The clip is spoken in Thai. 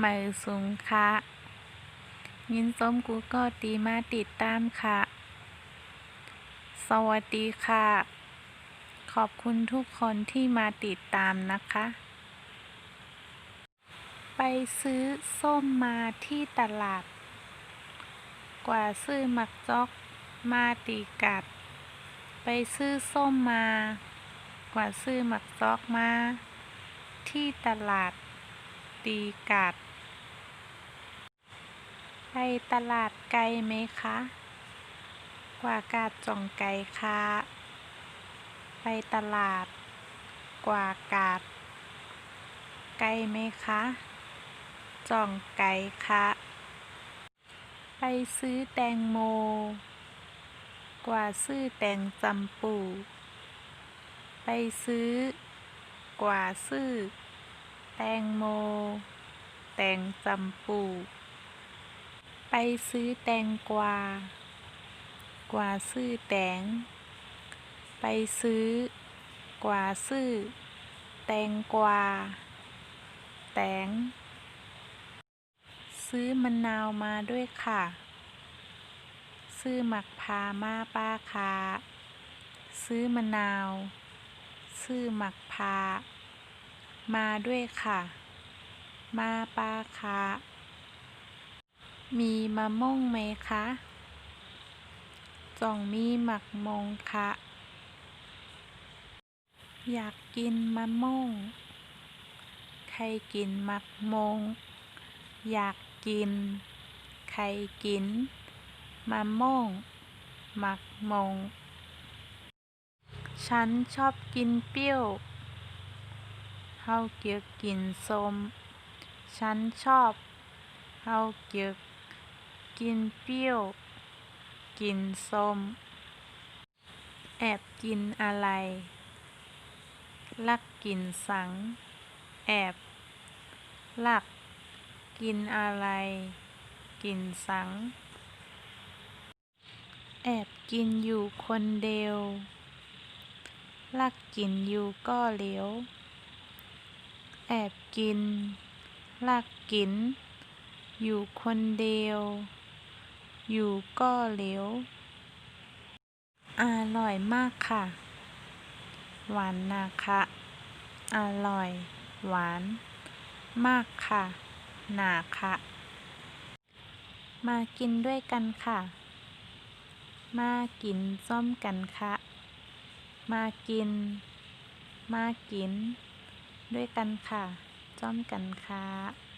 หมาสูงค่ะยินส้มกูก็ตีมาติดตามค่ะ สวัสดีค่ะ ขอบคุณทุกคนที่มาติดตามนะคะ ไปซื้อส้มมาที่ตลาด กว่าซื้อหมักจอกมาตีกัด ไปซื้อส้มมา กว่าซื้อหมักจอกมา ที่ตลาดตีกัด ไปตลาดไกลไหมคะ กว่ากาดจ่องไกลค่ะ ไปตลาด กว่ากาด ไกลไหมคะ จ่องไกลค่ะ ไปซื้อแตงโม กว่าซื้อแตงจำปู ไปซื้อ กว่าซื้อ แตงโม แตงจำปู ไปซื้อแตงกวา กว่าซื้อแตง ไปซื้อ กว่าซื้อ แตงกวา แตง ซื้อมะนาวมาด้วยค่ะ ซื้อหมักพามาป้าคาซื้อมะนาว ซื้อหมักพา มาด้วยค่ะ มาป้าคา มีมะม่วงไหมคะจ่องมีหมักมงคะอยากกินมะม่วงใครกินหมักมง อยากกิน ใครกินมะม่วงมักมง ฉันชอบกินเปรี้ยวเฮาเกียกกินส้มฉันชอบเฮาเกียก กินเปรี้ยว กินส้ม แอบกินอะไร ลักกินสัง แอบ ลัก กินอะไร กินสัง แอบกินอยู่คนเดียว ลักกินอยู่ก็เหลียว แอบกิน ลักกิน อยู่คนเดียว อยู่ก็เหลียวอร่อยมากค่ะ หวานนะคะอร่อย หวาน มากค่ะหนาค่ะมากินด้วยกันค่ะ มากินส้มกันค่ะ มากิน มากิน ด้วยกันค่ะจ้อมกันค่ะ